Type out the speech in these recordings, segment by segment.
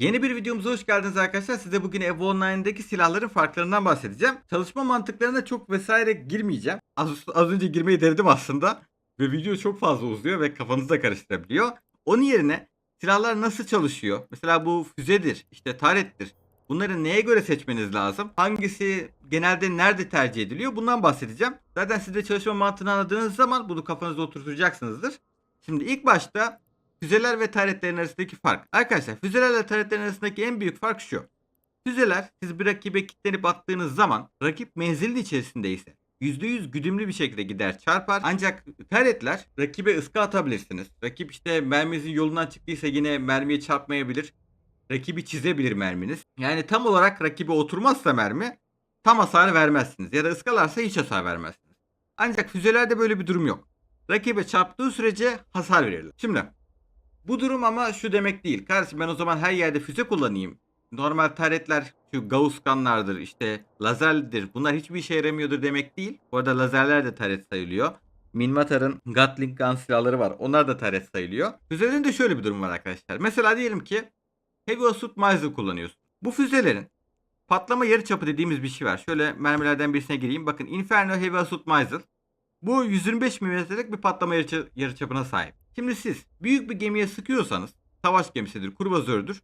Yeni bir videomuza hoş geldiniz arkadaşlar. Size bugün EVO Online'daki silahların farklarından bahsedeceğim. Çalışma mantıklarına çok vesaire girmeyeceğim. Az, az önce girmeyi denedim aslında. Ve video çok fazla uzuyor ve kafanızı da karıştırabiliyor. Onun yerine silahlar nasıl çalışıyor? Mesela bu füzedir, işte tarettir. Bunları neye göre seçmeniz lazım? Hangisi genelde nerede tercih ediliyor? Bundan bahsedeceğim. Zaten siz de çalışma mantığını anladığınız zaman bunu kafanızda oturtacaksınızdır. Şimdi ilk başta Füzeler ve taretlerin arasındaki fark. Arkadaşlar füzelerle taretlerin arasındaki en büyük fark şu. Füzeler siz bir rakibe kilitlenip attığınız zaman rakip menzilin içerisindeyse %100 güdümlü bir şekilde gider çarpar. Ancak taretler rakibe ıska atabilirsiniz. Rakip işte merminizin yolundan çıktıysa yine mermiye çarpmayabilir. Rakibi çizebilir merminiz. Yani tam olarak rakibe oturmazsa mermi tam hasar vermezsiniz. Ya da ıskalarsa hiç hasar vermezsiniz. Ancak füzelerde böyle bir durum yok. Rakibe çarptığı sürece hasar verirler. Şimdi bu durum ama şu demek değil. Kardeşim ben o zaman her yerde füze kullanayım. Normal taretler şu Gausskanlardır işte lazerlidir. Bunlar hiçbir işe yaramıyordur demek değil. Bu arada lazerler de taret sayılıyor. Minmatar'ın Gatling gun silahları var. Onlar da taret sayılıyor. Füzelerin de şöyle bir durum var arkadaşlar. Mesela diyelim ki Heavy Assault Muzzle kullanıyorsun. Bu füzelerin patlama yarıçapı dediğimiz bir şey var. Şöyle mermilerden birisine gireyim. Bakın Inferno Heavy Assault Muzzle. Bu 125 mm'lik bir patlama yarıça- yarıçapına sahip. Şimdi siz büyük bir gemiye sıkıyorsanız savaş gemisidir, kruvazördür.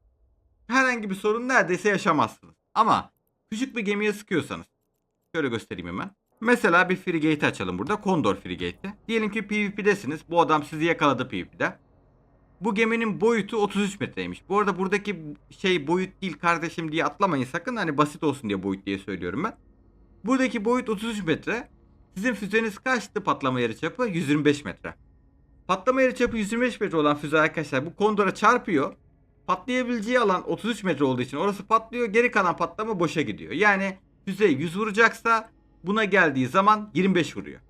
Herhangi bir sorun neredeyse yaşamazsınız. Ama küçük bir gemiye sıkıyorsanız şöyle göstereyim hemen. Mesela bir frigate açalım burada. Condor frigate'i. Diyelim ki PvP'desiniz. Bu adam sizi yakaladı PvP'de. Bu geminin boyutu 33 metreymiş. Bu arada buradaki şey boyut değil kardeşim diye atlamayın sakın. Hani basit olsun diye boyut diye söylüyorum ben. Buradaki boyut 33 metre. Sizin füzeniz kaçtı patlama yarıçapı? 125 metre. Patlama yarıçapı 125 metre olan füze arkadaşlar bu kondora çarpıyor. Patlayabileceği alan 33 metre olduğu için orası patlıyor. Geri kalan patlama boşa gidiyor. Yani füze 100 vuracaksa buna geldiği zaman 25 vuruyor.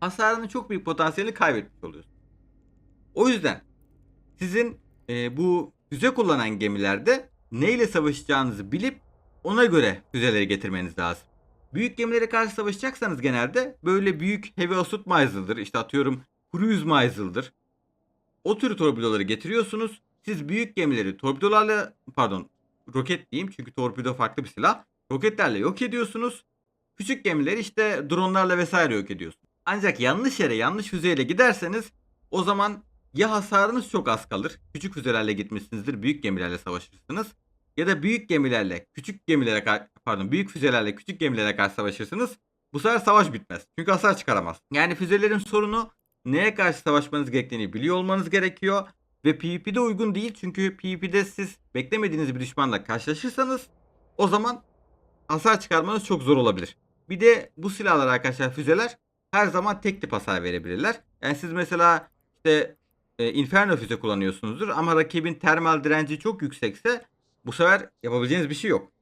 Hasarının çok büyük potansiyelini kaybetmiş oluyorsun. O yüzden sizin e, bu füze kullanan gemilerde neyle savaşacağınızı bilip ona göre füzeleri getirmeniz lazım. Büyük gemilere karşı savaşacaksanız genelde böyle büyük heavy assault muzzle'dır. İşte atıyorum cruise muzzle'dır. O tür torpidoları getiriyorsunuz. Siz büyük gemileri torpidolarla pardon roket diyeyim çünkü torpido farklı bir silah. Roketlerle yok ediyorsunuz. Küçük gemileri işte dronlarla vesaire yok ediyorsunuz. Ancak yanlış yere yanlış füzeyle giderseniz o zaman ya hasarınız çok az kalır. Küçük füzelerle gitmişsinizdir. Büyük gemilerle savaşırsınız. Ya da büyük gemilerle küçük gemilere pardon büyük füzelerle küçük gemilere karşı savaşırsınız. Bu sefer savaş bitmez. Çünkü hasar çıkaramaz. Yani füzelerin sorunu neye karşı savaşmanız gerektiğini biliyor olmanız gerekiyor. Ve PvP'de uygun değil. Çünkü PvP'de siz beklemediğiniz bir düşmanla karşılaşırsanız o zaman hasar çıkarmanız çok zor olabilir. Bir de bu silahlar arkadaşlar füzeler her zaman tek tip hasar verebilirler. Yani siz mesela işte e, Inferno füze kullanıyorsunuzdur ama rakibin termal direnci çok yüksekse bu sefer yapabileceğiniz bir şey yok.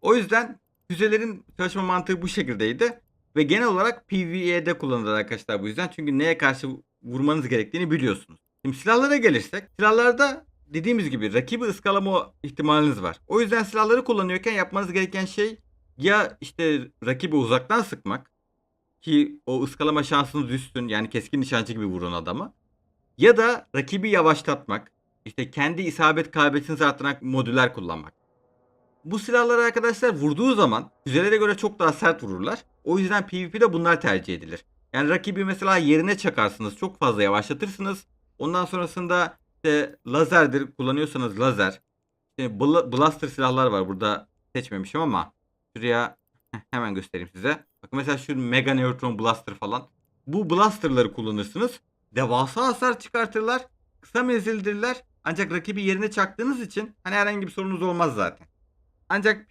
O yüzden füzelerin çalışma mantığı bu şekildeydi. Ve genel olarak PvE'de kullanılır arkadaşlar bu yüzden. Çünkü neye karşı vurmanız gerektiğini biliyorsunuz. Şimdi silahlara gelirsek. Silahlarda dediğimiz gibi rakibi ıskalama ihtimaliniz var. O yüzden silahları kullanıyorken yapmanız gereken şey ya işte rakibi uzaktan sıkmak ki o ıskalama şansınız düşsün yani keskin nişancı gibi vurun adamı. Ya da rakibi yavaşlatmak. işte kendi isabet kaybetinizi arttıran modüller kullanmak. Bu silahlar arkadaşlar vurduğu zaman füzelere göre çok daha sert vururlar. O yüzden PvP'de bunlar tercih edilir. Yani rakibi mesela yerine çakarsınız. Çok fazla yavaşlatırsınız. Ondan sonrasında işte lazerdir kullanıyorsanız lazer. İşte bla- blaster silahlar var. Burada seçmemişim ama şuraya hemen göstereyim size. Bakın mesela şu Mega Neutron Blaster falan. Bu blasterları kullanırsınız. Devasa hasar çıkartırlar. Kısa menzildirler. Ancak rakibi yerine çaktığınız için hani herhangi bir sorunuz olmaz zaten. Ancak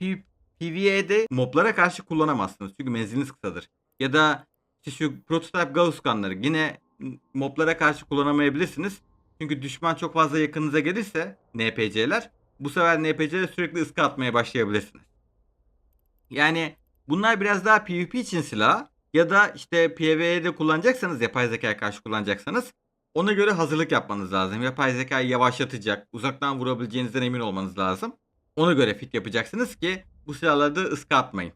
PvE'de moblara karşı kullanamazsınız. Çünkü menziliniz kısadır. Ya da işte şu prototype Gauss gunları yine moblara karşı kullanamayabilirsiniz. Çünkü düşman çok fazla yakınınıza gelirse NPC'ler bu sefer NPC'ler sürekli ıska atmaya başlayabilirsiniz. Yani bunlar biraz daha PvP için silah ya da işte PvE'de kullanacaksanız yapay zekaya karşı kullanacaksanız ona göre hazırlık yapmanız lazım. Yapay zekayı yavaşlatacak, uzaktan vurabileceğinizden emin olmanız lazım. Ona göre fit yapacaksınız ki bu silahlarda ıska atmayın.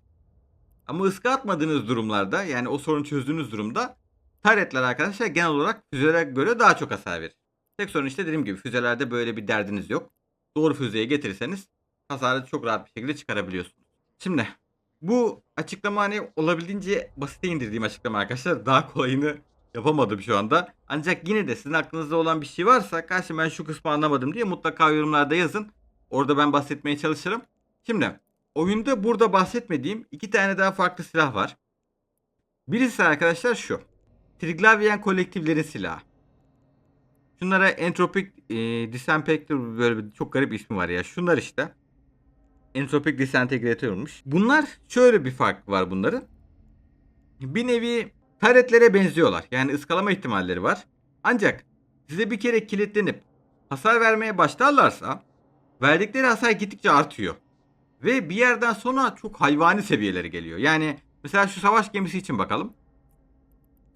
Ama ıska atmadığınız durumlarda yani o sorunu çözdüğünüz durumda taretler arkadaşlar genel olarak füzelere göre daha çok hasar verir. Tek sorun işte dediğim gibi füzelerde böyle bir derdiniz yok. doğru füzeye getirirseniz hasarı çok rahat bir şekilde çıkarabiliyorsunuz. Şimdi bu açıklama hani olabildiğince basite indirdiğim açıklama arkadaşlar. Daha kolayını yapamadım şu anda. Ancak yine de sizin aklınızda olan bir şey varsa karşı ben şu kısmı anlamadım diye mutlaka yorumlarda yazın. Orada ben bahsetmeye çalışırım. Şimdi oyunda burada bahsetmediğim iki tane daha farklı silah var. Birisi arkadaşlar şu. Triglavian kolektiflerin silahı. Şunlara Entropic e, Disinfector böyle bir çok garip ismi var ya. Şunlar işte. Entropic Disintegratörmüş. Bunlar şöyle bir fark var bunların. Bir nevi taretlere benziyorlar. Yani ıskalama ihtimalleri var. Ancak size bir kere kilitlenip hasar vermeye başlarlarsa verdikleri hasar gittikçe artıyor. Ve bir yerden sonra çok hayvani seviyeleri geliyor. Yani mesela şu savaş gemisi için bakalım.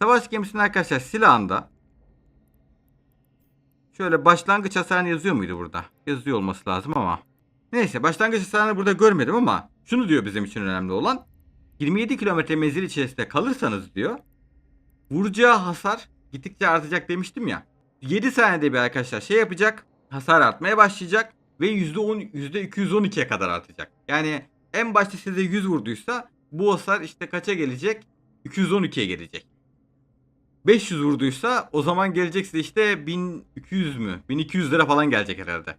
Savaş gemisinin arkadaşlar silahında şöyle başlangıç hasarını yazıyor muydu burada? Yazıyor olması lazım ama. Neyse başlangıç hasarını burada görmedim ama şunu diyor bizim için önemli olan. 27 kilometre menzil içerisinde kalırsanız diyor. Vuracağı hasar gittikçe artacak demiştim ya. 7 saniyede bir arkadaşlar şey yapacak. Hasar artmaya başlayacak. Ve %10, %212'ye kadar artacak. Yani en başta size 100 vurduysa bu hasar işte kaça gelecek? 212'ye gelecek. 500 vurduysa o zaman gelecek size işte 1200 mü? 1200 lira falan gelecek herhalde.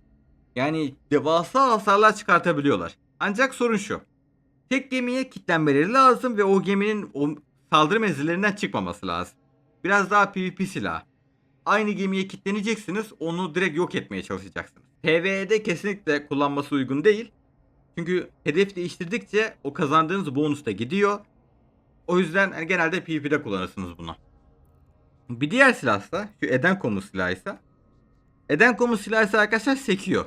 Yani devasa hasarlar çıkartabiliyorlar. Ancak sorun şu. Tek gemiye kilitlenmeleri lazım ve o geminin o saldırı menzillerinden çıkmaması lazım. Biraz daha PvP silahı. Aynı gemiye kilitleneceksiniz, onu direkt yok etmeye çalışacaksınız. PvE'de kesinlikle kullanması uygun değil. Çünkü hedef değiştirdikçe o kazandığınız bonus da gidiyor. O yüzden hani genelde PvP'de kullanırsınız bunu. Bir diğer silahsa şu Edenkom'un silahıysa Edenkom'un silahı ise arkadaşlar sekiyor.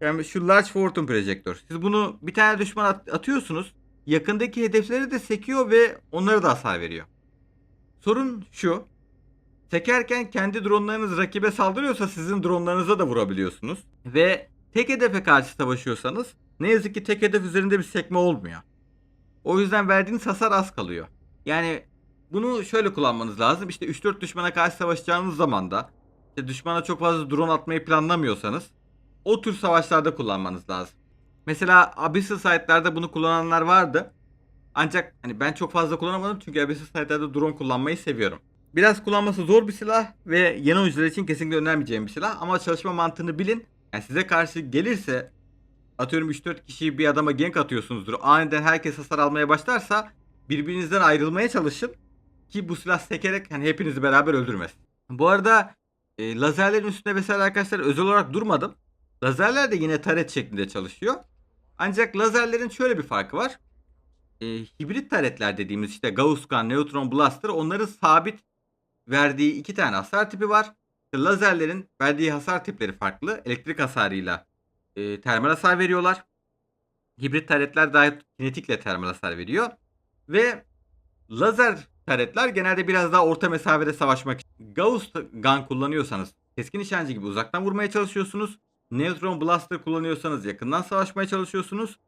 Yani şu Large Fortune Projector. Siz bunu bir tane düşman at- atıyorsunuz. Yakındaki hedefleri de sekiyor ve onlara da hasar veriyor. Sorun şu. Sekerken kendi dronlarınız rakibe saldırıyorsa sizin dronlarınıza da vurabiliyorsunuz. Ve tek hedefe karşı savaşıyorsanız ne yazık ki tek hedef üzerinde bir sekme olmuyor. O yüzden verdiğiniz hasar az kalıyor. Yani bunu şöyle kullanmanız lazım. İşte 3-4 düşmana karşı savaşacağınız zaman da işte düşmana çok fazla drone atmayı planlamıyorsanız o tür savaşlarda kullanmanız lazım. Mesela Abyssal site'larda bunu kullananlar vardı. Ancak hani ben çok fazla kullanamadım çünkü Abyssal site'larda drone kullanmayı seviyorum. Biraz kullanması zor bir silah ve yeni oyuncular için kesinlikle önermeyeceğim bir silah ama çalışma mantığını bilin. Yani size karşı gelirse atıyorum 3-4 kişiyi bir adama gank atıyorsunuzdur. Aniden herkes hasar almaya başlarsa birbirinizden ayrılmaya çalışın ki bu silah sekerek hani hepinizi beraber öldürmez. Bu arada e, lazerlerin üstünde mesela arkadaşlar özel olarak durmadım. Lazerler de yine taret şeklinde çalışıyor. Ancak lazerlerin şöyle bir farkı var. E, hibrit taretler dediğimiz işte Gauss Gun, Neutron Blaster onların sabit verdiği iki tane hasar tipi var. Lazerlerin verdiği hasar tipleri farklı. Elektrik hasarıyla e, termal hasar veriyorlar. Hibrit taretler daha kinetikle termal hasar veriyor. Ve lazer taretler genelde biraz daha orta mesafede savaşmak için. Gauss gun kullanıyorsanız keskin nişancı gibi uzaktan vurmaya çalışıyorsunuz. Neutron Blaster kullanıyorsanız yakından savaşmaya çalışıyorsunuz.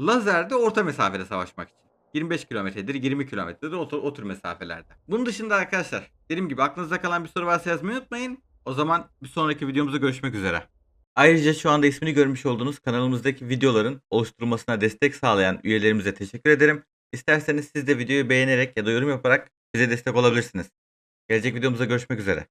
Lazer de orta mesafede savaşmak için. 25 kilometredir, 20 kilometredir o, o tür mesafelerde. Bunun dışında arkadaşlar dediğim gibi aklınızda kalan bir soru varsa yazmayı unutmayın. O zaman bir sonraki videomuzda görüşmek üzere. Ayrıca şu anda ismini görmüş olduğunuz kanalımızdaki videoların oluşturulmasına destek sağlayan üyelerimize teşekkür ederim. İsterseniz siz de videoyu beğenerek ya da yorum yaparak bize destek olabilirsiniz. Gelecek videomuzda görüşmek üzere.